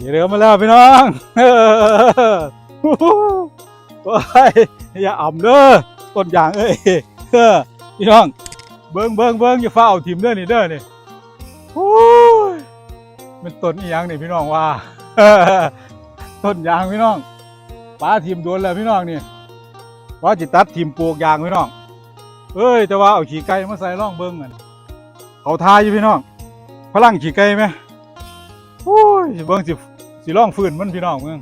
ขี่เรือมาแล้วพี่น้องเออโอ้ยอย่าอ่ำเด้อต้นยางเอ้ยพี่น้อง เบิ้งเบิ้งเบิ้งอย่าฟ้าเอาทิมเด้อนี่เด้อนี่โอ้ยมันต้นอีหยังนี่พี่น้องว่าต้นยางพี่น้องป้าทิมโดนแล้วพี่น้องนี่ว่าจิตัดทิมปลูกยางพี่น้องเอ้ยแต่ว่าเอาขี้ไก่มาใส่ร่องเบิ้งกันเขาทายอยู่พี่น้องพลังขี้ไก่ไหมโอ้ยเบิ้งสิ สิร่องฟื้นมันพี่น้องเบิ้ง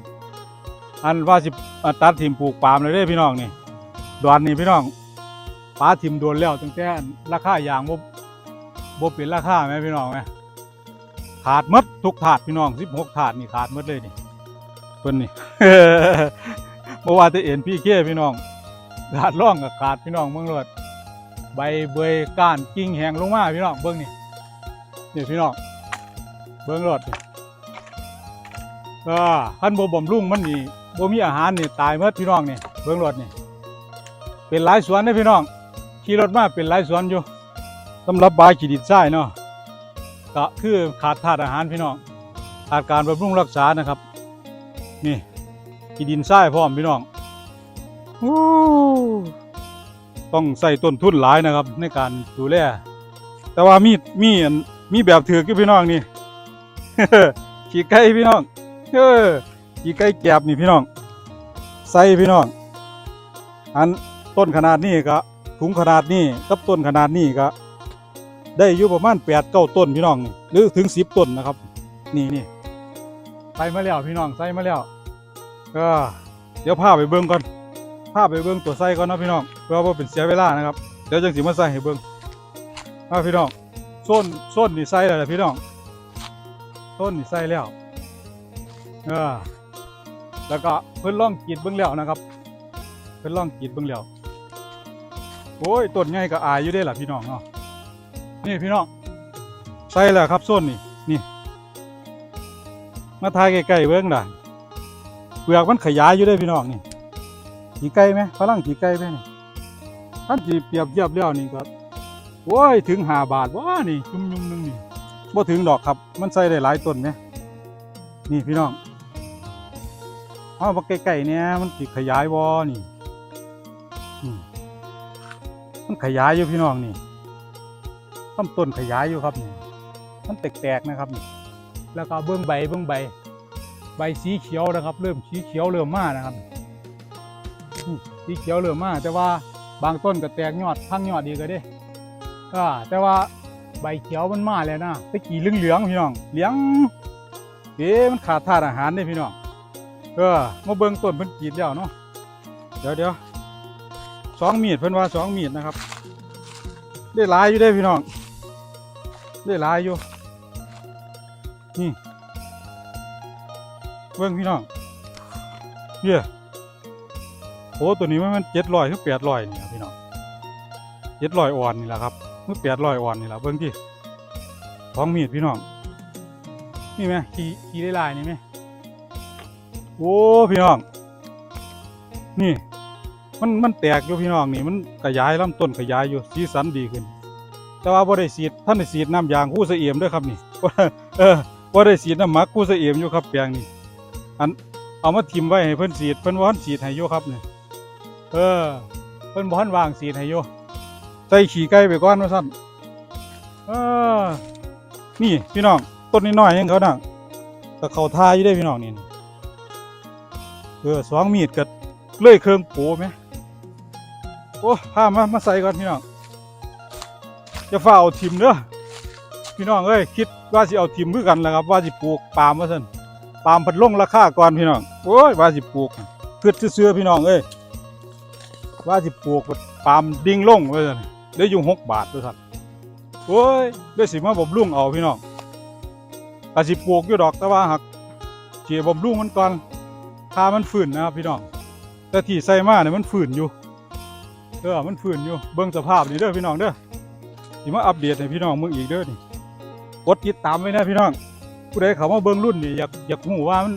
อันว่าสิอะตัดทิมปลูกปาล์มเลยเด้พี่น้องนี่ดอนนี่พี่น้องป้าทิมโดนแล้วตั้งแต่ราคายางบ่บ่เป็นราคาไหมพี่น้องไหมขาดมดทุกถาดพี่น้องสิบหกถาดนี่ขาดมดเลยนี่เพิ่นนี่เมื่อวานจะเอ็นพี่เก้พี่น้องขาดร่องกับขาดพี่น้องเบิ่งรถใบเบยก้านกิ่งแหงลงมาพี่น้องเบิ่งนี่นี่พี่น้องเบิ่งรถนี่ ก็พันบ่บ่มรุ่งมันนี่บ่มีอาหารนี่ตายหมดพี่น้องนี่เบิ่งรถนี่เป็นหลายสวนเด้อพี่น้องขี่รถมาเป็นหลายสวนอยู่สำหรับบายขีดินทรายเนาะก็คือขาดธาตุอาหารพี่น้องขาดการบำรุงรักษานะครับนี่ขีดินทรายพร้อมพี่น้องอต้องใส่ต้นทุนหลายนะครับ ในการดูแลแต่ว่ามีมีมีแบบถือกอยู่พี่น้องนี่ ขี่ไก่พี่น้อง เออขี่ไก่แกบนี่พี่น้อง ใส่พี่น้อง อันต้นขนาดนี้ก็ถุงขนาดนี้กับต้นขนาดนี้ก็ได้อยู่ประมาณแปดเก้าต้นพี่น้อง หรือถึงสิบต้นนะครับ นี่นี่ใส่มาแล้วพี่น้องใส่มาแล้วก็เดี๋ยวพาไปเบิ่งก่อนพาไปเบิ่งตัวไส้ก่อนนะพี่น้องเพื่อว่าเป็นเสียเวลานะครับเดี๋ยวจังสิมาใส่ให้เบิ่งมาพี่น้องส้นส้นนี่ใส่แล้วพี่น้องส้นนี่ใส่แล้ว เออแล้วก็เพิ่นล่องกีดเบิ่งแล้วนะครับ เพิ่นล่องกีดเบิ่งแล้วโอ้ยต้นใหญ่ก็อายอยู่เด้ล่ะพี่น้องเนาะนี่พี่น้องใส่แล้วครับส้นนี่นี่มาทายใกล้ๆเบิ่งได้เปลือกมันขยายอยู่เด้พี่น้องนี่ขี่ไก่ไหมฝรั่งขี่ไก่ไหมนี่ท่านจีเปรียบเทียบแล้วนี่ก็โอ้ยถึงหาบาทว้านี่ จุ่มยุมนึงนี่บ่ถึงดอกครับ มันใส่ได้หลายต้นไหมนี่พี่น้อง เอามาใกล้ๆเนี่ยมันสิดขยายวอนี่มันขยายอยู่พี่น้องนี่ต้นต้นขยายอยู่ครับนี่มันแตกๆนะครับนี่แล้วก็เบื้องใบเบื้องใบ ใบสีเขียวนะครับ เริ่มสีเขียวเริ่มมานะครับสีเขียวเหลือมาแต่ว่าบางต้นก็แตกยอดพังยอดดีก็เด้อ่าแต่ว่าใบเขียวมันมาแล้วนะตะกี้เหลืองๆพี่น้องเหลืองเอ๊ะมันขาดธาตุอาหารเด้พี่น้อง เออมาเบิ่งต้นเพิ่นกรีดแล้วเนาะเดี๋ยวเดี๋ยวสองมีดเพิ่นว่าสองมีดนะครับ ได้หลายอยู่ได้พี่น้อง ได้หลายอยู่นี่เบิ่งพี่น้องเหี้ยโอ้ตัวนี้มันเจ็ดร้อยถึงแปดร้อยนี่ครับพี่น้องเจ็ดร้อยอ่อนนี่แหละครับถึงแปดร้อยอ่อนนี่แหละเบิ่งที่ท้องมีดพี่น้องนี่ไหมขี่ขี่ได้ลายนี่ไหม โอ้พี่น้อง นี่ มันมันแตกอยู่พี่น้องนี่มันขยายลำต้นขยายอยู่สีสันดีขึ้น แต่ว่าบ่ได้สีดท่านได้สีดน้ำยางคู่เสียมด้วยครับนี่เออบ่ได้สีดน้ำหมักคู่เสียมอยู่ครับแปลงนี่อันเอามาทิมไว้ให้เพิ่นสีดเพิ่นวาให้สีดให้อยู่ครับนี่เออ เพิ่นบ่ทันวางสีนให้อยู่ใส่ขี้ไก่ไปก่อนว่าซั่นเออนี่พี่น้องต้นน้อยๆยังเขาน่ะก็เข้าทาอยู่ได้พี่น้องนี่ เออสองมีดก็เลื่อยเครื่องโปไหมโอ้พามามาใส่ก่อนพี่น้องจะฝ้าเอาทิมเด้อพี่น้องเอ้ยคิดว่าสิเอาทิมคือกันแหละครับ ว่าสิปลูกปาล์มว่าซั่นปาล์มพันลงราคาก่อนพี่น้องโอ้ยว่าสิปลูกเพื่อซื้อพี่น้องเอ้ยว่าสิปลูกปาล์มดิ่งลงเลยได้อยู่หกบาทด้วยครับโอ้ยได้สิมาบ่มรุ่งเอาพี่น้องก็สิปลูกอยู่ดอกแต่ว่าหักเจียบ่มรุ่งมันก่อน ถ้ามันฝืนนะครับพี่น้องแต่ที่ใส่มาเนี่ยมันฝืนอยู่เออมันฝืนอยู่เบิ่งสภาพนี่เด้อพี่น้องเด้อสิมาอัปเดตให้พี่น้องเบิ่งอีกเด้อนี่กดติดตามไว้นะพี่น้องผู้ใดเขามาเบิ่งรุ่นนี่อยากอยากรู้ว่ามัน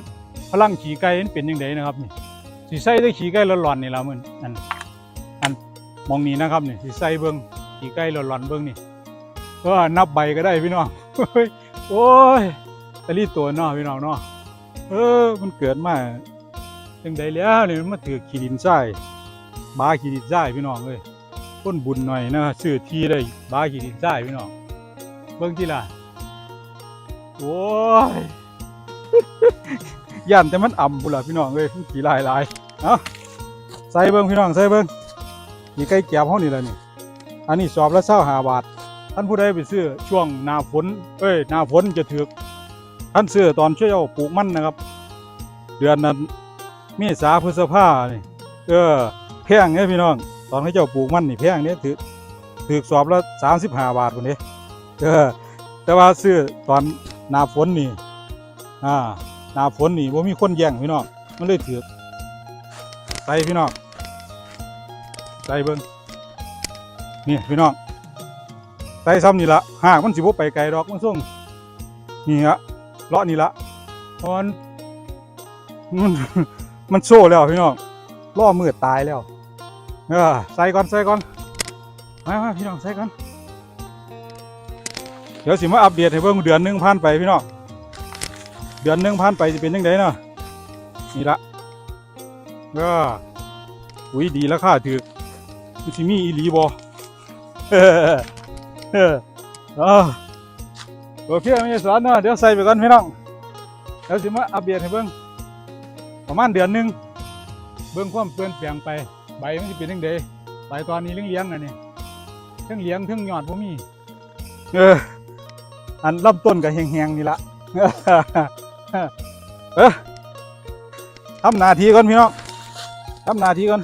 พลังขี่ไก่มันเป็นยังไงนะครับนี่สิใส่ได้ขี่ไก่ร้อนๆนี่ละมันอันมองนี้นะครับนี่สิใส่เบิ้งขี่ไก่หลอนๆเบิ้งนี่ก็นับใบก็ได้พี่น้องโอ้ยตะลี่ตัวเนาะพี่น้องเนาะเออมันเกิดมา จังใดแล้วนี่มันมาถือขีดินทรายบาขีดินทรายพี่น้องเอ้ยคนบุญหน่อยนะซื้อที่ได้บาขีดินทรายพี่น้องเบิ่งที่ล่ะโอ้ยย่านแต่มันอ่ำพุ่นล่ะพี่น้องเอ้ยขี้ลายหลายเอ้าใส่เบิ่งพี่น้องใส่เบิ่งนี่ไก่แก้วเฮานี่แหละนี่อันนี้สอบละ25บาทท่านผู้ใดไปซื้อช่วงหนาฝนเอ้ยหนาฝนจะถือท่านซื้อตอนช่วยเอาปลูกมันนะครับ เดือนนั้น เมษาพฤษภานี่เออแพงเนี่ยพี่น้อง ตอนเขาเจ้าปลูกมันนี่แพงเนี่ยถือถือสอบละสามสิบห้าบาทคนนี้เออแต่ว่าซื้อตอนหนาฝนนี่อ่าหนาฝนนี่ว่ามีคนแย่งพี่น้องมันเลยถือใส่พี่น้องใส่เบิ้งนี่พี่น้องใส่ซ้ำนี่ละหากมันสิบไปไกลดอกมันส่งนี่ฮะเลาะนี่ละเพราะมันมัน มันโซ่แล้วพี่น้องล่อมือตายแล้วเออใส่ก่อนใส่ก่อนมามาพี่น้องใส่ก่อนเดี๋ยวสิมาอัปเดตให้เบิ่งเดือนหนึ่งผ่านไปพี่น้องเดือนหนึ่งผ่านไปจะเป็นยังไงเนาะนี่ละเอออุ้ยดีแล้วค่าถือมันสิมีอีหลีบ่เออเออเออโอเคไม่สอนเนาะเดี๋ยวใส่ไปก่อนพี่น้องเดี๋ยวสิมาอัปเดตให้เบิ่ง ประมาณเดือนหนึ่งเบื้องความเปลี่ยนแปลงไปใบมันจะเป็นยังไดใบตอนนี้เลี้ยงๆอันนี้เทั้งเลี้ยงเทั้งยอดพวกมีเอออันลำต้นกับแหงๆนี่ละเออทำนาทีก่อนพี่น้องทำนาทีก่อน